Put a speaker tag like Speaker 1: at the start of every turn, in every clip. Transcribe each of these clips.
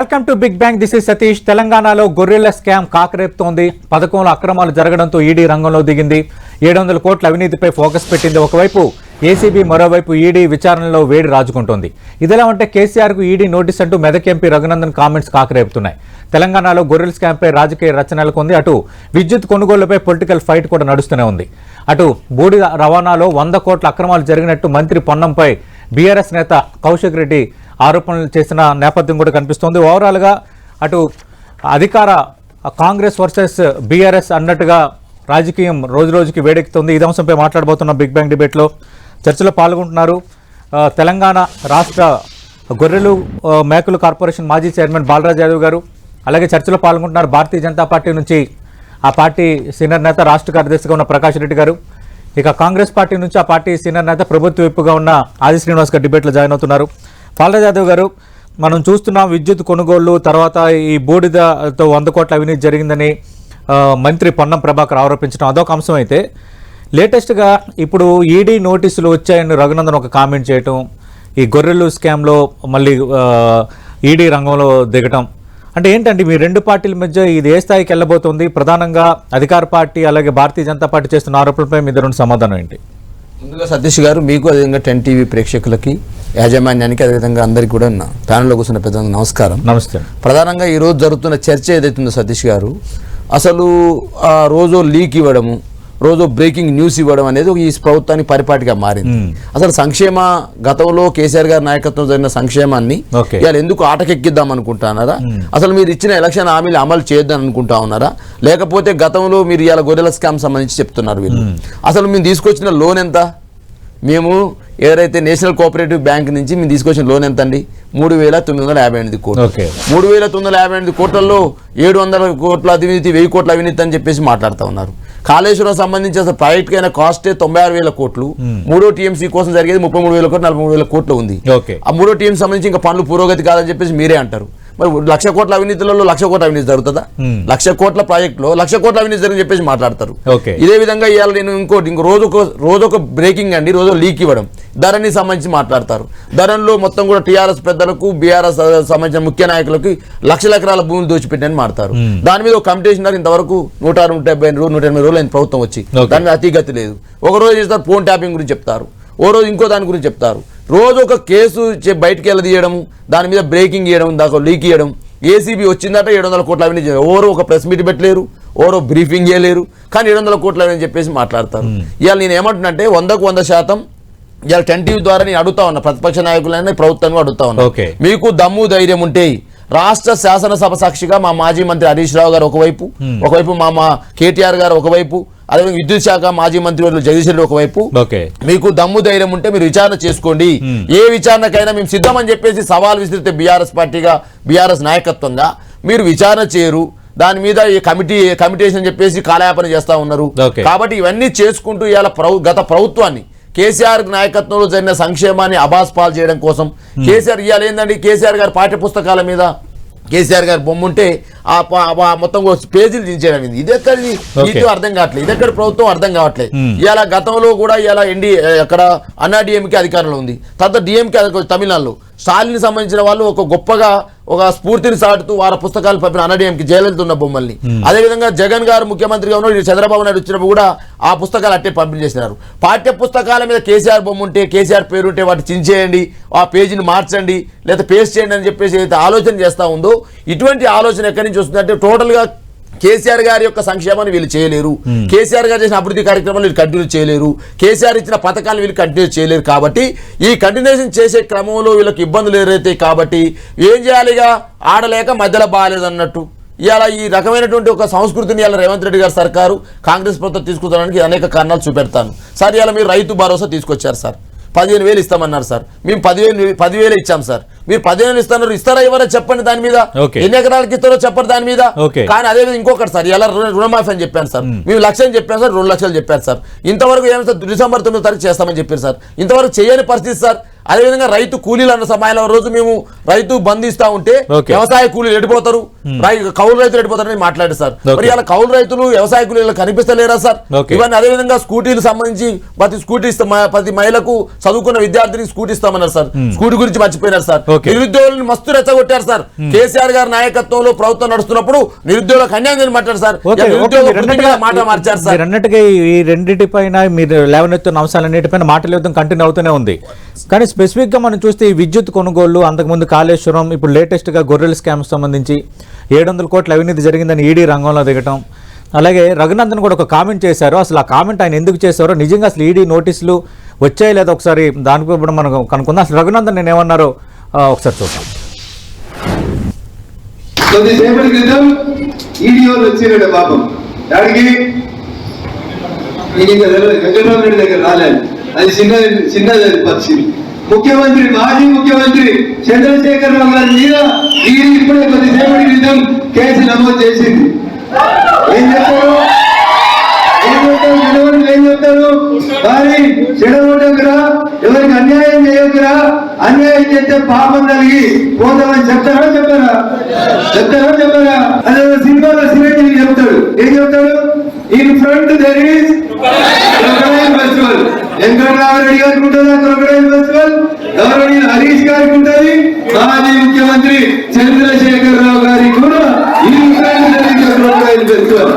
Speaker 1: Welcome to big bang this is Satish తెలంగాణలో గొర్రెల scam కాకరేపుతోంది. పథకంలో అక్రమాలు జరగడంతో ఈడీ రంగంలో దిగింది. ఏడు వందల కోట్ల అవినీతిపై ఫోకస్ పెట్టింది. ఒకవైపు ఏసీబీ మరోవైపు ఈడీ విచారణలో వేడి రాజుకుంటోంది. ఇదిలా ఉంటే కేసీఆర్కు ఈడీ నోటీస్ అంటూ మెదక్ ఎంపీ రఘునందన్ కామెంట్స్ కాకరేపుతున్నాయి. తెలంగాణలో గొర్రెల స్కామ్పై రాజకీయ రచనలకు ఉంది అటు విద్యుత్ కొనుగోళ్ళపై పొలిటికల్ ఫైట్ కూడా నడుస్తూనే ఉంది. అటు బూడిద రవాణాలో వంద కోట్ల అక్రమాలు జరిగినట్టు మంత్రి పొన్నంపై బీఆర్ఎస్ నేత కౌశిక్ రెడ్డి ఆరోపణలు చేసిన నేపథ్యం కూడా కనిపిస్తోంది. ఓవరాల్గా అటు అధికార కాంగ్రెస్ వర్సెస్ బీఆర్ఎస్ అన్నట్టుగా రాజకీయం రోజు రోజుకి వేడెక్కుతుంది. ఇది అంశంపై మాట్లాడబోతున్న బిగ్ బ్యాంగ్ డిబేట్లో చర్చలో పాల్గొంటున్నారు. తెలంగాణ రాష్ట్ర గొర్రెలు మేకలు కార్పొరేషన్ మాజీ చైర్మన్ బాలరాజ్ యాదవ్ గారు అలాగే చర్చలో పాల్గొంటున్నారు భారతీయ జనతా పార్టీ నుంచి ఆ పార్టీ సీనియర్ నేత రాష్ట్ర కార్యదర్శిగా ఉన్న ప్రకాష్ రెడ్డి గారు. ఇక కాంగ్రెస్ పార్టీ నుంచి ఆ పార్టీ సీనియర్ నేత ప్రభుత్వ విప్పుగా ఉన్న ఆది శ్రీనివాస్ గారు డిబేట్లో జాయిన్ అవుతున్నారు. పాలరాజ్ యాదవ్ గారు మనం చూస్తున్నాం విద్యుత్ కొనుగోళ్ళు తర్వాత ఈ బూడిదతో వంద కోట్ల అవినీతి జరిగిందని మంత్రి పొన్నం ప్రభాకర్ ఆరోపించడం అదొక అంశం అయితే లేటెస్ట్గా ఇప్పుడు ఈడీ నోటీసులు వచ్చాయని రఘునందన్ ఒక కామెంట్ చేయటం ఈ గొర్రెలు స్కామ్లో మళ్ళీ ఈడీ రంగంలో దిగటం అంటే ఏంటండి మీ రెండు పార్టీల మధ్య ఇది ఏ స్థాయికి వెళ్ళబోతుంది? ప్రధానంగా అధికార పార్టీ అలాగే భారతీయ జనతా పార్టీ చేస్తున్న ఆరోపణలపై మీ రెండు సమాధానం ఏంటి?
Speaker 2: ముందుగా సతీష్ గారు మీకు అదేవిధంగా టెన్ టీవీ ప్రేక్షకులకి యాజమాన్యానికి అదేవిధంగా అందరికీ కూడా నా ప్యానల్లో కూర్చున్న పెద్ద నమస్కారం.
Speaker 1: నమస్తే.
Speaker 2: ప్రధానంగా ఈ రోజు జరుగుతున్న చర్చ ఏదైతుందో సతీష్ గారు అసలు ఆ రోజు లీక్ ఇవ్వడము రోజు బ్రేకింగ్ న్యూస్ ఇవ్వడం అనేది ఒక ఈ ప్రభుత్వానికి పరిపాటిగా మారింది. అసలు సంక్షేమ గతంలో కేసీఆర్ గారి నాయకత్వం జరిగిన సంక్షేమాన్ని. ఇవాళ ఎందుకు ఆటకెక్కిద్దాం అనుకుంటున్నారా? అసలు మీరు ఇచ్చిన ఎలక్షన్ హామీలు అమలు చేయొద్దని అనుకుంటా ఉన్నారా? లేకపోతే గతంలో మీరు ఇవాళ గొర్రెల స్కామ్ సంబంధించి చెప్తున్నారు వీళ్ళు. అసలు మేము తీసుకొచ్చిన లోన్ ఎంత? మేము ఎవరైతే నేషనల్ కోఆపరేటివ్ బ్యాంక్ నుంచి మేము తీసుకొచ్చిన లోన్ ఎంత అండి మూడు వేల తొమ్మిది వందల యాభై ఎనిమిది కోట్లు. మూడు వేల తొమ్మిది వందల యాభై ఎనిమిది కోట్లలో ఏడు వందల కోట్ల అవినీతి వెయ్యి కోట్ల అవినీతి అని చెప్పేసి మాట్లాడుతూ ఉన్నారు. కాళేశ్వరం సంబంధించి అసలు ప్రాజెక్ట్ అయిన కాస్టే తొంభై ఆరు వేల కోట్లు. మూడో టీఎంసీ కోసం జరిగేది ముప్పై మూడు వేల కోట్లు నలభై మూడు వేల కోట్లు ఉంది. ఆ మూడో టీం సంబంధించి ఇంకా పనులు పురోగతి కాదని చెప్పేసి మీరే అంటారు. మరి లక్ష కోట్ల అవినీతులలో లక్ష కోట్ల అవినీతి జరుగుతుందా? లక్ష కోట్ల ప్రాజెక్టులో లక్ష కోట్ల అవినీతి జరిగి చెప్పేసి మాట్లాడతారు. ఇదే విధంగా ఇవాళ నేను ఇంకోటి ఇంకో రోజు ఒక రోజు ఒక బ్రేకింగ్ అండి రోజు లీక్ ఇవ్వడం. ధరణి సంబంధించి మాట్లాడతారు. ధరణిలో మొత్తం కూడా టీఆర్ఎస్ పెద్దలకు బీఆర్ఎస్ సంబంధించిన ముఖ్య నాయకులకి లక్షల ఎకరాల భూములు దోచిపెట్టని మాడతారు దాని మీద ఒక కమిటీ ఉన్నారు ఇంతవరకు నూట నూట డెబ్బై రోజులు నూట ఎనభై రోజులు ప్రభుత్వం వచ్చి. దాని మీద అతిగతి లేదు. ఒక రోజు చేస్తారు ఫోన్ ట్యాపింగ్ గురించి చెప్తారు. ఓ రోజు ఇంకో దాని గురించి చెప్తారు. రోజు ఒక కేసు బయటికి వెళ్ళదీయడం దాని మీద బ్రేకింగ్ ఇవ్వడం దాకా లీక్ ఇవ్వడం ఏసీబీ వచ్చిందట ఏడు వందల కోట్ల అవినీతి. ఎవరు ఒక ప్రెస్ మీట్ పెట్టలేరు ఎవరో బ్రీఫింగ్ చేయలేరు కానీ ఏడు వందల కోట్ల అవినీతి చెప్పేసి మాట్లాడతారు. ఇవాళ నేను ఏమంటున్నంటే వందకు వంద శాతం ఇవాళ టెన్ టీవీ ద్వారా నేను అడుగుతా ఉన్నా ప్రతిపక్ష నాయకులైనా ప్రభుత్వాన్ని అడుగుతా ఉన్నా.
Speaker 1: ఓకే.
Speaker 2: మీకు దమ్ము ధైర్యం ఉంటే రాష్ట్ర శాసనసభ సాక్షిగా మా మాజీ మంత్రి హరీష్ రావు గారు ఒకవైపు ఒకవైపు మా మా కేటీఆర్ గారు ఒకవైపు అదేవిధంగా విద్యుత్ శాఖ మాజీ మంత్రి వర్యులు రెడ్డి ఒకవైపు.
Speaker 1: ఓకే.
Speaker 2: మీకు దమ్ము ధైర్యం ఉంటే మీరు విచారణ చేసుకోండి. ఏ విచారణకైనా మేము సిద్ధమని చెప్పేసి సవాల్ విసిరితే బీఆర్ఎస్ పార్టీగా బీఆర్ఎస్ నాయకత్వంగా మీరు విచారణ చేయరు. దాని మీద ఈ కమిటీ కమిటీస్ అని చెప్పేసి కాలయాపన చేస్తా ఉన్నారు. కాబట్టి ఇవన్నీ చేసుకుంటూ ఇవాళ గత ప్రభుత్వాన్ని కేసీఆర్ నాయకత్వంలో జరిగిన సంక్షేమాన్ని అబాస్ పాలు చేయడం కోసం. కేసీఆర్ ఇవాళ ఏందండి? కేసీఆర్ గారి పాఠ్య పుస్తకాల మీద కేసీఆర్ గారి బొమ్మ ఉంటే ఆ మొత్తం పేజీలు దించేయడం ఇది ఇది
Speaker 1: Okay.
Speaker 2: నీతి అర్థం కావట్లేదు. ఇది ఎక్కడ ప్రభుత్వం అర్థం కావట్లేదు. ఇవాళ గతంలో కూడా ఇవాళ ఎన్డీ అక్కడ అన్నా డిఎంకే అధికారంలో ఉంది. తర్వాత డిఎంకే తమిళనాడులో. స్టాలిన్ సంబంధించిన వాళ్ళు ఒక గొప్పగా ఒక స్ఫూర్తిని సాటుతూ వారి పుస్తకాలు పంపిన అన్నడిఎంకి జయలలిత ఉన్న బొమ్మల్ని అదేవిధంగా జగన్ గారు ముఖ్యమంత్రిగా ఉన్నప్పుడు చంద్రబాబు నాయుడు వచ్చినప్పుడు కూడా ఆ పుస్తకాలు అట్టే పంపిణీ చేసినారు. పాఠ్య పుస్తకాల మీద కేసీఆర్ బొమ్మ ఉంటే కేసీఆర్ పేరు ఉంటే వాటి చించేయండి ఆ పేజీని మార్చండి లేదా పేస్ట్ చేయండి అని చెప్పేసి ఏదైతే ఆలోచన చేస్తా ఉందో ఇటువంటి ఆలోచన ఎక్కడి నుంచి వస్తుందంటే టోటల్గా కేసీఆర్ గారి యొక్క సంక్షేమాన్ని వీళ్ళు చేయలేరు. కేసీఆర్ గారు చేసిన అభివృద్ధి కార్యక్రమాలు వీళ్ళు కంటిన్యూ చేయలేరు. కేసీఆర్ ఇచ్చిన పథకాలు వీళ్ళు కంటిన్యూ చేయలేరు కాబట్టి ఈ కంటిన్యూషన్ చేసే క్రమంలో వీళ్ళకి ఇబ్బందులు ఎదురైతాయి కాబట్టి ఏం చేయాలిగా ఆడలేక మధ్యలో బాగాలేదన్నట్టు ఇవాళ ఈ రకమైనటువంటి ఒక సంస్కృతిని ఇవాళ రేవంత్ రెడ్డి గారి సర్కారు కాంగ్రెస్ ప్రభుత్వం తీసుకురావడానికి అనేక కారణాలు చూపెడతాను. సార్ ఇవాళ మీరు రైతు భరోసా తీసుకొచ్చారు సార్. పదిహేను వేలు ఇస్తామన్నారు సార్. మేము పదివేలు పదివేలు ఇచ్చాం సార్. మీరు పదివేలు ఇస్తున్నారు ఇస్తారా ఎవరో చెప్పండి దాని మీద. ఎన్ని ఎకరాలకి ఇస్తారో చెప్పండి దాని మీద. కానీ అదే విధంగా ఇంకొకటి సార్ ఎలా రుణ- రుణమాఫీ అని చెప్పాను సార్. మేము లక్ష అని చెప్పాను సార్ రెండు లక్షలు చెప్పారు సార్. ఇంతవరకు ఏమి సార్ డిసెంబర్ తొమ్మిది తారీఖు చేస్తామని చెప్పారు సార్. ఇంతవరకు చేయని పరిస్థితి సార్. అదేవిధంగా రైతు కూలీలు అన్న సమయంలో రోజు మేము రైతు బంధిస్తా ఉంటే. వ్యవసాయ కూలీలు ఎడిపోతారు. రై- కౌలు రైతులు ఎడిపోతారని మాట్లాడారు సార్. మరి ఇలా కౌలు రైతులు వ్యవసాయ కూలీలు కనిపిస్తలేరా సార్. ఇవన్నీ అదేవిధంగా స్కూటీలు సంబంధించి ప్రతి స్కూటీ ప్రతి మహిళకు చదువుకున్న విద్యార్థిని స్కూటీ ఇస్తామన్నారు సార్. స్కూటీ గురించి మర్చిపోయినారు సార్. నిరుద్యోగులను మస్తు రెచ్చగొట్టారు సార్. కేసీఆర్ గారి నాయకత్వంలో ప్రభుత్వం నడుస్తున్నప్పుడు నిరుద్యోగులకు అన్యాయం మాట్లాడారు సార్. మాట మార్చారు సార్.
Speaker 1: మీరు అన్నట్టుగా ఈ రెండింటిపైన మీరు లేవనెత్తున్న అంశాలన్నిటిపైన మాటల యుద్ధం కంటిన్యూ అవుతూనే ఉంది. కానీ స్పెసిఫిక్గా మనం చూస్తే ఈ విద్యుత్ కొనుగోళ్ళు అంతకుముందు కాళేశ్వరం ఇప్పుడు లేటెస్ట్గా గొర్రెల స్కామ్ సంబంధించి ఏడు వందల కోట్ల అవినీతి జరిగిందని ఈడీ రంగంలో దిగటం. అలాగే రఘునందన్ కూడా ఒక కామెంట్ చేశారు. అసలు ఆ కామెంట్ ఆయన ఎందుకు చేశారో? నిజంగా అసలు ఈడీ నోటీసులు వచ్చాయి లేదా ఒకసారి దానిపై కూడా మనం కనుక్కుందాం. అసలు రఘునందన్ నేను ఏమన్నారో ఒకసారి చూద్దాం.
Speaker 3: కొద్దిసేపటి క్రితం ఈడియోలు వచ్చిరట పాపం. దానికి వెంకటరామరెడ్డి దగ్గర రాలేదు. అది చిన్న చిన్నది పక్షి ముఖ్యమంత్రి మాజీ ముఖ్యమంత్రి చంద్రశేఖర్ రావు గారి మీద ఈడీ ఇప్పుడే కొద్దిసేపటి క్రితం కేసు నమోదు చేసింది. ఏం చెప్తారు ఏం చెప్తారు చెడగొట్టు చెడగొట్టకురా? ఎవరికి అన్యాయం చేయకురా? అన్యాయం చేస్తే పాపం కలిగి పోతామని చెప్తారా చెప్పారా? చెప్తారా చెప్పారా? అదే సినిమాలో సినిమా చెప్తాడు. ఏం చెప్తాడు? In front there is crocodile festival Venkatarama Reddy గారికి ఉంటుందా? క్రొకడైల్ ఫెస్టివల్ గౌరవనీయులు హరీష్ గారికి ఉంటుంది. మాజీ ముఖ్యమంత్రి చంద్రశేఖర్ రావు గారికి కూడా in front there is crocodile festival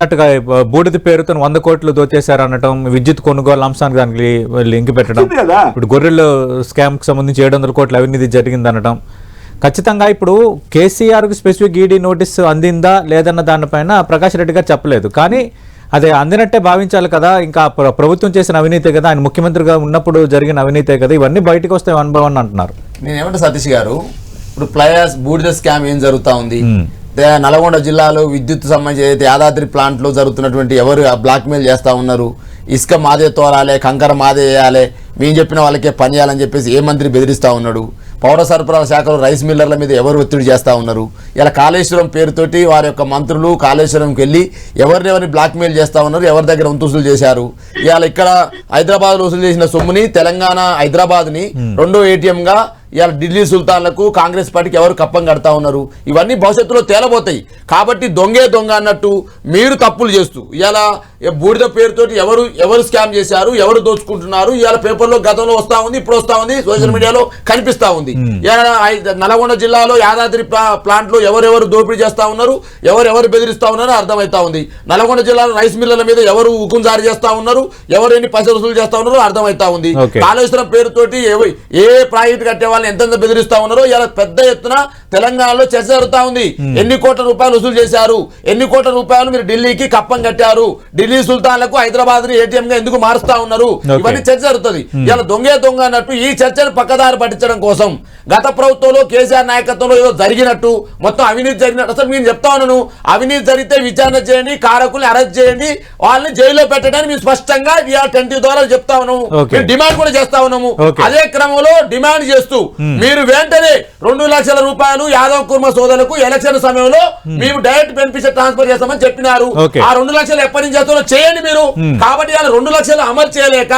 Speaker 1: అన్నట్టుగా బూడిద పేరుతో వంద కోట్లు దోచేశారు అనటం విద్యుత్ కొనుగోలు అంశానికి దానికి లింక్ పెట్టడం
Speaker 4: ఉంది కదా.
Speaker 1: ఇప్పుడు గొర్రెలు స్కామ్కి సంబంధించి ఏడు వందల కోట్ల అవినీతి జరిగింది అనటం ఖచ్చితంగా ఇప్పుడు కేసీఆర్కి స్పెసిఫిక్ ఈడీ నోటీస్ అందిందా లేదన్న దానిపైన ప్రకాష్ రెడ్డి గారు చెప్పలేదు. కానీ అదే అందినట్టే భావించాలి కదా. ఇంకా ప్ర- ప్రభుత్వం చేసిన అవినీతే కదా. ఆయన ముఖ్యమంత్రిగా ఉన్నప్పుడు జరిగిన అవినీతే కదా. ఇవన్నీ బయటకు వస్తాయి వన్ బై వన్ అంటున్నారు.
Speaker 2: నేనేమంటే సతీష్ గారు ఇప్పుడు ప్లయర్స్ బూడిద స్కామ్ ఏం జరుగుతా ఉంది? నల్గొండ జిల్లాలో విద్యుత్ సంబంధించి యాదాద్రి ప్లాంట్లో జరుగుతున్నటువంటి ఎవరు బ్లాక్ మెయిల్ చేస్తా ఉన్నారు? ఇసుక మాదే తోరాలే కంకర మాదే వేయాలి మేము చెప్పిన వాళ్ళకే పని చేయాలని చెప్పేసి ఏ మంత్రి బెదిరిస్తా ఉన్నాడు? పౌర సరఫరాల శాఖలో రైస్ మిల్లర్ల మీద ఎవరు ఒత్తిడి చేస్తూ ఉన్నారు? ఇలా కాళేశ్వరం పేరుతోటి వారి యొక్క మంత్రులు కాళేశ్వరంకి వెళ్ళి ఎవరిని ఎవరిని చేస్తూ చేస్తా ఉన్నారు? ఎవరి దగ్గర వంతు వసూలు చేశారు? ఇవాళ ఇక్కడ హైదరాబాద్ వసూలు చేసిన సొమ్ముని తెలంగాణ హైదరాబాద్ని రెండో ఏటీఎంగా ఇవాళ ఢిల్లీ సుల్తాన్లకు కాంగ్రెస్ పార్టీకి ఎవరు కప్పం కడతా ఉన్నారు? ఇవన్నీ భవిష్యత్తులో తేలబోతాయి. కాబట్టి దొంగే దొంగ అన్నట్టు మీరు తప్పులు చేస్తూ ఇలా బూడిద పేరుతోటి ఎవరు ఎవరు స్కామ్ చేశారు ఎవరు దోచుకుంటున్నారు ఇవాళ పేపర్లో గతంలో వస్తా ఉంది ఇప్పుడు వస్తా ఉంది సోషల్ మీడియాలో కనిపిస్తా ఉంది. నల్గొండ జిల్లాలో యాదాద్రి ప్లా- ప్లాంట్లో ఎవరెవరు దోపిడీ చేస్తా ఉన్నారు ఎవరెవరు బెదిరిస్తా ఉన్నారో అర్థమవుతా ఉంది. నల్గొండ జిల్లాలో రైస్ మిల్లర్ల మీద ఎవరు హుకుం జారీ చేస్తా ఉన్నారు ఎవరు ఎన్ని పైసలు వసూలు చేస్తా ఉన్నారో అర్థమవుతా ఉంది. కాళేశ్వరం పేరుతోటి ఏ ప్రాజెక్ట్ కట్టే వాళ్ళని ఎంతెంత బెదిరిస్తా ఉన్నారో ఇలా పెద్ద ఎత్తున తెలంగాణలో చర్చ జరుగుతా ఉంది. ఎన్ని కోట్ల రూపాయలు వసూలు చేశారు? ఎన్ని కోట్ల రూపాయలు మీరు ఢిల్లీకి కప్పం కట్టారు? ఢిల్లీ సుల్తాన్లకు హైదరాబాద్ ఏటీఎం గా ఎందుకు మారుస్తా ఉన్నారు. ఇవన్నీ చర్చ జరుగుతుంది. ఇలా దొంగే దొంగ అన్నట్టు ఈ చర్చను పక్కదారి పట్టించడం కోసం గత ప్రభుత్వంలో కేసీఆర్ నాయకత్వంలో ఏదో జరిగినట్టు మొత్తం అవినీతి జరిగినట్టు. అసలు నేను చెప్తా ఉన్నాను అవినీతి జరిగితే విచారణ చేయండి కారకుల్ని అరెస్ట్ చేయండి వాళ్ళని జైల్లో పెట్టడానికి మేము స్పష్టంగా ఇవాళ ట్వంటీ ద్వారా చెప్తా ఉన్నాము. డిమాండ్ కూడా చేస్తా ఉన్నాము. అదే క్రమంలో డిమాండ్ చేస్తూ మీరు వెంటనే రెండు లక్షల రూపాయలు యాదవ్ కుర్మ సోదరులకు ఎలక్షన్ సమయంలో మేము డైరెక్ట్ బెనిఫిషియర్ ట్రాన్స్ఫర్ చేస్తామని చెప్పినారు. ఆ రెండు లక్షలు ఎప్పటి నుంచి చేస్తారో చేయండి మీరు. కాబట్టి వాళ్ళ రెండు లక్షలు అమలు చేయలేక.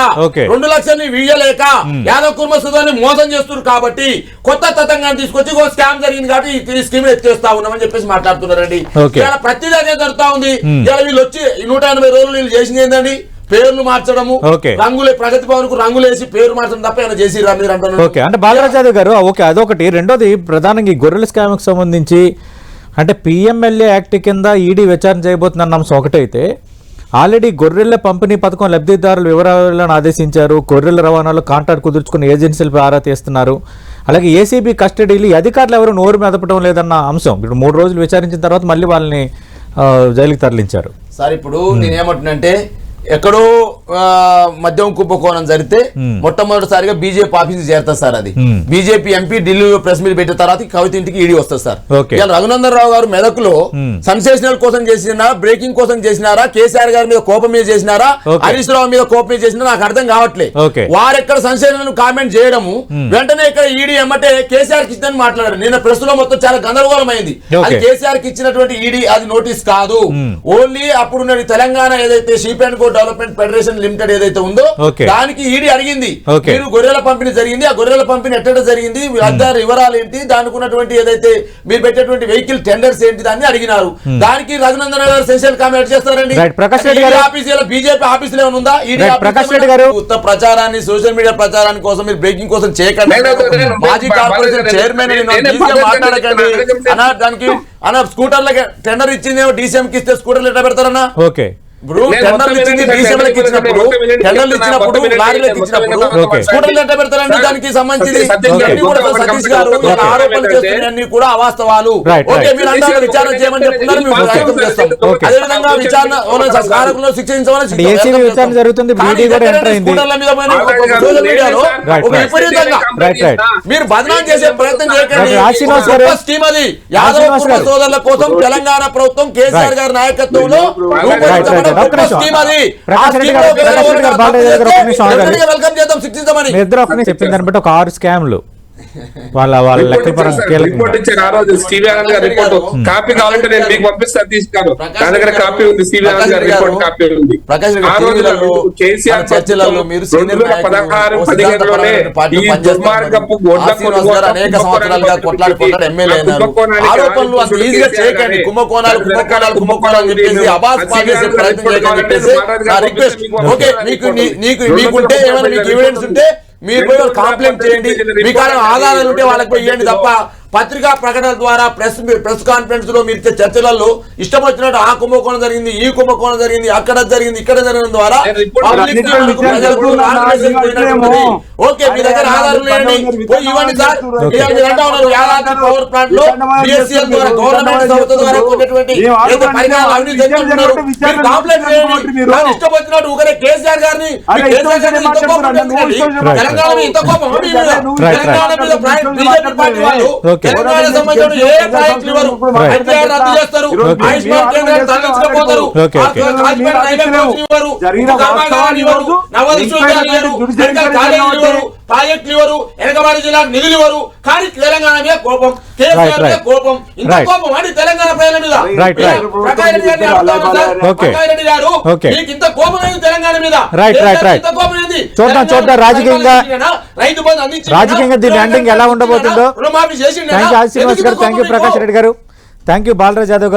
Speaker 2: రెండు లక్షల్ని వీయలేక యాదవ్ కుర్మ సోదరుని మోసం చేస్తున్నారు కాబట్టి కొత్త తతంగాన్ని తీసుకొచ్చి ఒక స్కామ్ జరిగింది కాబట్టి ఈ- స్కీమ్ ఎత్తికేస్తా ఉన్నామని చెప్పేసి మాట్లాడుతున్నారండి. ఇలా ప్రతిదీ అదే జరుగుతా ఉంది. ఇలా వీళ్ళు వచ్చి నూట ఎనభై రోజులు వీళ్ళు చేసింది ఏంటండి పేర్లు మార్చడము. రంగులే ప్రగతి భవన్కు రంగులేసి పేరు మార్చడం తప్ప ఏమైనా చేసిరా మీరు అంటున్నారు
Speaker 1: ఓకే అంటే బాలరాజాదేవి గారు ఓకే అదొకటి. రెండోది ప్రధానంగా ఈ గొర్రెల స్కామ్కి సంబంధించి అంటే పిఎంఎల్ఏ యాక్ట్ కింద ఈడీ విచారణ చేయబోతున్న అంశం ఒకటైతే ఆల్రెడీ గొర్రెల పంపిణీ పథకం లబ్ధిదారుల వివరాలను ఆదేశించారు. గొర్రెల రవాణాలో కాంట్రాక్ట్ కుదుర్చుకున్న ఏజెన్సీలపై ఆరా తీస్తున్నారు. అలాగే ఏసీబీ కస్టడీలు అధికారులు ఎవరు నోరు మెదపడం లేదన్న అంశం. ఇప్పుడు మూడు రోజులు విచారించిన తర్వాత మళ్ళీ వాళ్ళని జైలుకి తరలించారు.
Speaker 2: సార్ ఇప్పుడు నేనేమంటున్నంటే ఎక్కడో మద్యం కుంభకోణం జరిగితే మొట్టమొదటిసారిగా బీజేపీ ఆఫీస్ చేరుతుంది సార్ అది
Speaker 1: Hmm.
Speaker 2: బీజేపీ ఎంపీ ఢిల్లీలో ప్రెస్ మీట్ పెట్టిన తర్వాత కవిత ఇంటికి ఈడీ వస్తుంది సార్. ఇవాళ రఘునందన్ రావు గారు మెదక్లో
Speaker 1: Hmm.
Speaker 2: సెన్సేషనల్ కోసం చేసినారా బ్రేకింగ్ కోసం చేసినారా కేసీఆర్ గారి మీద కోపం మీద చేసినారా. హరీష్ రావు మీద కోపం మీద చేసినారా నాకు అర్థం కావట్లే
Speaker 1: Okay.
Speaker 2: వారు ఎక్కడ సెన్సేషనల్ కామెంట్ చేయడము వెంటనే ఇక్కడ ఈడీ ఎమ్మటే కేసీఆర్కి ఇచ్చిందని మాట్లాడారు నిన్న ప్రెస్లో మొత్తం చాలా గందరగోళం అయింది అది. కేసీఆర్కి ఇచ్చినటువంటి ఈడీ అది నోటీస్ కాదు ఓన్లీ అప్పుడు తెలంగాణ ఏదైతే sheep and goat development federation limited ఏదైతే ఉందో. దానికి ఈడీ అడిగింది. మీరు గొర్రెల పంపిణీ జరిగింది. ఆ గొర్రెల పంపిణీ ఎట్ట జరిగింది. మీ అద్దరు వివరాలు ఏంటి? దానికి ఉన్నటువంటి ఏదైతే మీరు పెట్టేటువంటి వెహికల్ టెండర్స్ ఏంటి దాన్ని అడిగినారు. దానికి రఘునందన్ గారు సెన్షియల్ కామెంట్ చేస్తారండి.
Speaker 1: Right. ప్రకాష్ రెడ్డి గారు.
Speaker 2: ఆఫీస్ బీజేపీ ఆఫీసులో ఏమైనా ఉందా? ఈడీ
Speaker 1: ప్రకాష్ రెడ్డి? గారు.
Speaker 2: ఉత్త ప్రచారాన్ని సోషల్ మీడియా ప్రచారాన్ని కోసం మీరు బ్రేకింగ్ కోసం చేయకండి. మాజీ కార్పొరేషన్ చైర్మన్ మాట్లాడకండి.
Speaker 4: నేను-
Speaker 2: అన్న దానికి అన్న స్కూటర్లకి టెండర్ ఇచ్చిందేమో డీసీఎం కి ఇస్తే స్కూటర్లు ఎట్లా పెడతారన్నా?
Speaker 1: ఓకే.
Speaker 2: ఇప్పుడు
Speaker 4: నేను
Speaker 2: టెండర్లు
Speaker 4: మొత్తం
Speaker 2: ఇచ్చింది
Speaker 4: వినండి,
Speaker 2: డీసీఎంలకు
Speaker 4: మొత్తం
Speaker 2: ఇచ్చినప్పుడు
Speaker 4: వినండి,
Speaker 2: టెండర్లు
Speaker 4: మొత్తం
Speaker 2: ఇచ్చినప్పుడు
Speaker 4: వినండి,
Speaker 2: లారీలకు
Speaker 4: మొత్తం
Speaker 2: ఇచ్చినప్పుడు
Speaker 4: వినండి,
Speaker 1: ఓకే.
Speaker 2: స్కూటర్లు ఎట్లా పెడతారండి దానికి సంబంధించి కూడా
Speaker 4: ఓకే.
Speaker 2: సతీష్ గారు ఆరోపణలు కూడా అవాస్తవాలు. మీరు విచారణ చేయమని చెప్తున్నారు మేము
Speaker 4: ఓకే.
Speaker 2: ప్రయత్నం చేస్తాం
Speaker 1: ఓకే.
Speaker 2: అదేవిధంగా విచారణ కారకులను శిక్షించమని
Speaker 1: జరుగుతుంది.
Speaker 2: స్కూటర్ల మీద సోషల్ మీడియాలో. విపరీతంగా. మీరు బదనాం చేసే ప్రయత్నం చేయకండి స్కీమ్ అది యాదవ. సోదరుల కోసం తెలంగాణ ప్రభుత్వం కేసీఆర్. గారి నాయకత్వంలో
Speaker 1: ఇద్దరు దాన్ని బట్టి ఒక ఆరు స్కామ్లు. వాళ్ళ వాళ్ళ లెక్కల పరంగా
Speaker 4: రిపోర్ట్ ఇచ్చారు. ఆ రోజు స్టీవ్ ఆనంద్ గారి రిపోర్ట్ కాపీ కావాలంటే నేను మీకు పంపిస్తాను తీసుకున్నాను. నా దగ్గర కాపీ ఉంది. స్టీవ్ ఆనంద్ గారి రిపోర్ట్ కాపీ ఉంది. ఆ రోజు కేసీఆర్
Speaker 2: చర్చలలో మీరు సీనియర్
Speaker 4: రెండు వేల పదహారు పదిహేనులోనే ఈ. దుర్మార్గపు
Speaker 2: కొట్లాడుకుంటారు ఎమ్మెల్యే అయినారు ఆరోపణలు అంత ఈజీగా చేయకండి. కుంభకోణాలు కుంభకోణాలు కుంభకోణాలు అని చెప్పేసి అబాస్ పాల్ చేసే ప్రయత్నం చేయకండి చెప్పేసి నా రిక్వెస్ట్ ఓకే మీకు నీ- నీకు మీకుంటే ఏమైనా మీకు ఎవిడెన్స్ ఉంటే మీరు పోయి కంప్లైంట్ చేయండి. మీ కాడ ఆధారాలు ఉంటే వాళ్ళకి పోయి ఇవ్వండి తప్ప పత్రికా ప్రకటన ద్వారా ప్రెస్ ప్రెస్ కాన్ఫరెన్స్లో మీరు చర్చలలో ఇష్టం వచ్చినట్టు ఆ కుంభకోణం జరిగింది ఈ కుంభకోణం జరిగింది అక్కడ జరిగింది ఇక్కడ జరిగిన ద్వారా ఓకే మీ దగ్గర ఆధారాలు లేని పోయి ఇవ్వండి సార్. మీరు అంటా ఉన్నారు యాదాద్రి పవర్ ప్లాంట్లో బిఎస్సీఎల్ ద్వారా గవర్నమెంట్ సంస్థ ద్వారా కొన్నటువంటి అవినీతి జరిగిస్తున్నారు
Speaker 3: విచారణ
Speaker 2: మీరు కంప్లైంట్ చేయండి. నాకు ఇష్టం వచ్చినట్టు ఊరికే కేసీఆర్ గారిని కేసీఆర్ గారిని ఇంత కోపం. తెలంగాణ మీద ఇంత కోపం తెలంగాణ మీద బీజేపీ పార్టీ వాళ్ళు. తెలంగాణ సంబంధించిన ఏ ప్రాజెక్టులు ఇవ్వరు. ఎన్టీఆర్ రద్దు చేస్తారు. ఆయుష్మాన్ కేంద్రాలు తరలించకపోతారు.
Speaker 1: Okay, okay.
Speaker 2: రాజకీయ నాయకులు కోచింగ్ ఇవ్వరు
Speaker 3: జరిగిన
Speaker 2: ఉప్పు కర్మాగారాలు ఇవ్వరు నవ విశ్వవిద్యాలయాలు ఇవ్వరు. మెడికల్ కాలేజీలు ఇవ్వరు ప్రాజెక్టులు ఇవ్వరు వెనకబడి జిల్లా నిధులు ఇవ్వరు కానీ తెలంగాణ మీద కోపం కేసీఆర్ మీద. కోపం ఇంత. కోపం అని తెలంగాణ ప్రజల మీద రెడ్డి గారు. మీకు ఇంత కోపం ఏంది తెలంగాణ మీద. ఇంత కోపం ఏంది?
Speaker 1: చూద్దాం, చూద్దాం. రాజకీయంగా-
Speaker 2: రైతు బంధు అందించిండా?
Speaker 1: రాజకీయంగా దీని ending ఎలా ఉండబోతుందో?
Speaker 2: రుణమాఫీ చేసిండా?
Speaker 1: Thank you Prakash? రెడ్డి గారు థ్యాంక్ యూ బాలరాజ్ యాదవ్ గారు